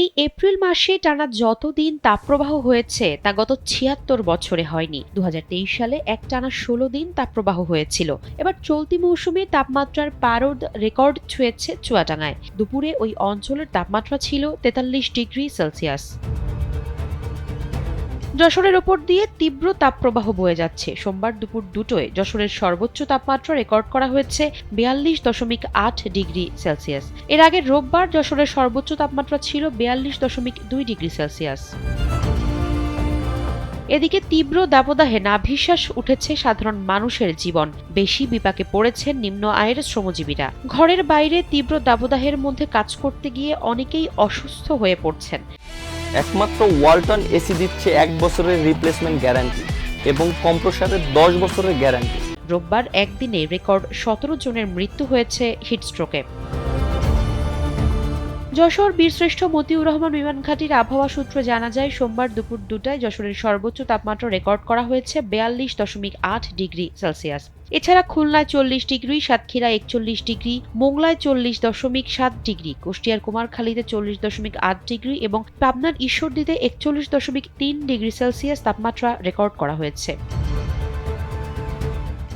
এই এপ্রিল মাসে টানা যতদিন তাপপ্রবাহ হয়েছে, তা গত ছিয়াত্তর বছরে হয়নি। দু হাজার তেইশ সালে এক টানা ষোলো দিন তাপপ্রবাহ হয়েছিল। এবার চলতি মৌসুমে তাপমাত্রার পারদ রেকর্ড ছুঁয়েছে চুয়াডাঙ্গায়। দুপুরে ওই অঞ্চলের তাপমাত্রা ছিল তেতাল্লিশ ডিগ্রি সেলসিয়াস। যশোরের ওপর দিয়ে তীব্র তাপপ্রবাহ বয়ে যাচ্ছে। সোমবার দুপুর দুটোয় যশোরের সর্বোচ্চ তাপমাত্রা রেকর্ড করা হয়েছে বিয়াল্লিশ দশমিক আট ডিগ্রি সেলসিয়াস। এর আগে রোববার যশোরের সর্বোচ্চ তাপমাত্রা ছিল বিয়াল্লিশ দশমিক দুই ডিগ্রি সেলসিয়াস। এদিকে তীব্র দাবদাহে নাভিশ্বাস উঠেছে সাধারণ মানুষের জীবন। বেশি বিপাকে পড়েছেন নিম্ন আয়ের শ্রমজীবীরা। ঘরের বাইরে তীব্র দাবদাহের মধ্যে কাজ করতে গিয়ে অনেকেই অসুস্থ হয়ে পড়ছেন। একমাত্র ওয়ালটন এসি দিচ্ছে এক বছরের রিপ্লেসমেন্ট গ্যারান্টি এবং কম্প্রসারের দশ বছরের গ্যারান্টি রোববার একদিনে রেকর্ড সতেরো জনের মৃত্যু হয়েছে হিটস্ট্রোকে যশোর বীরশ্রেষ্ঠ মতিউর রহমান বিমান ঘাটির আবহাওয়া সূত্রে জানা যায়, সোমবার দুপুর দুটায় যশোরের সর্বোচ্চ তাপমাত্রা রেকর্ড করা হয়েছে বেয়াল্লিশ দশমিক আট ডিগ্রি সেলসিয়াস। এছাড়া খুলনায় চল্লিশ ডিগ্রি সাতক্ষীরা একচল্লিশ ডিগ্রি, মোংলায় চল্লিশ দশমিক সাত ডিগ্রি, কুষ্টিয়ার কুমারখালীতে চল্লিশ দশমিক আট ডিগ্রি এবং পাবনার ঈশ্বরদীতে একচল্লিশ দশমিক তিন ডিগ্রি সেলসিয়াস তাপমাত্রা রেকর্ড করা হয়েছে।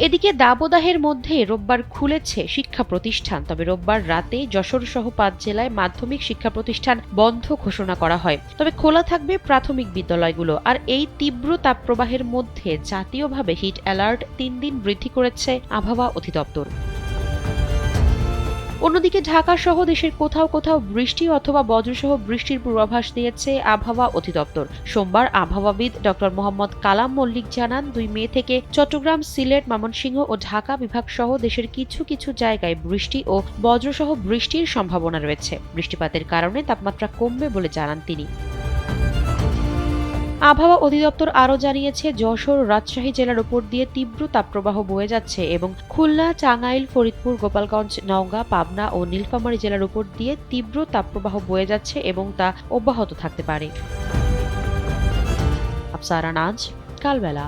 এদিকে দাবদাহের মধ্যে রোববার খুলেছে শিক্ষা প্রতিষ্ঠান, তবে রোববার রাতে যশোর সহ পাঁচ জেলায় মাধ্যমিক শিক্ষা প্রতিষ্ঠান বন্ধ ঘোষণা করা হয়। তবে খোলা থাকবে প্রাথমিক বিদ্যালয়গুলো, আর এই তীব্র তাপপ্রবাহের মধ্যে জাতীয়ভাবে হিট অ্যালার্ট তিন দিন বৃদ্ধি করেছে আবহাওয়া অধিদপ্তর। অন্যদিকে ঢাকা সহ দেশের কোথাও কোথাও বৃষ্টি অথবা বজ্রসহ বৃষ্টির পূর্বাভাস দিয়েছে আবহাওয়া অধিদপ্তর। সোমবার আবহাওয়াবিদ ড মোহাম্মদ কালাম মল্লিক জানান, দুই মে থেকে চট্টগ্রাম, সিলেট, ময়মনসিংহ ও ঢাকা বিভাগ সহ দেশের কিছু কিছু জায়গায় বৃষ্টি ও বজ্রসহ বৃষ্টির সম্ভাবনা রয়েছে। বৃষ্টিপাতের কারণে তাপমাত্রা কমবে বলে জানান তিনি। আবহাওয়া অধিদপ্তর আরও জানিয়েছে, যশোর রাজশাহী জেলার উপর দিয়ে তীব্র তাপপ্রবাহ বয়ে যাচ্ছে এবং খুলনা চাঙ্গাইল ফরিদপুর, গোপালগঞ্জ, নওগাঁ, পাবনা ও নীলফামারী জেলার উপর দিয়ে তীব্র তাপপ্রবাহ বয়ে যাচ্ছে এবং তা অব্যাহত থাকতে পারে। আফসারা নাচ কালবেলা।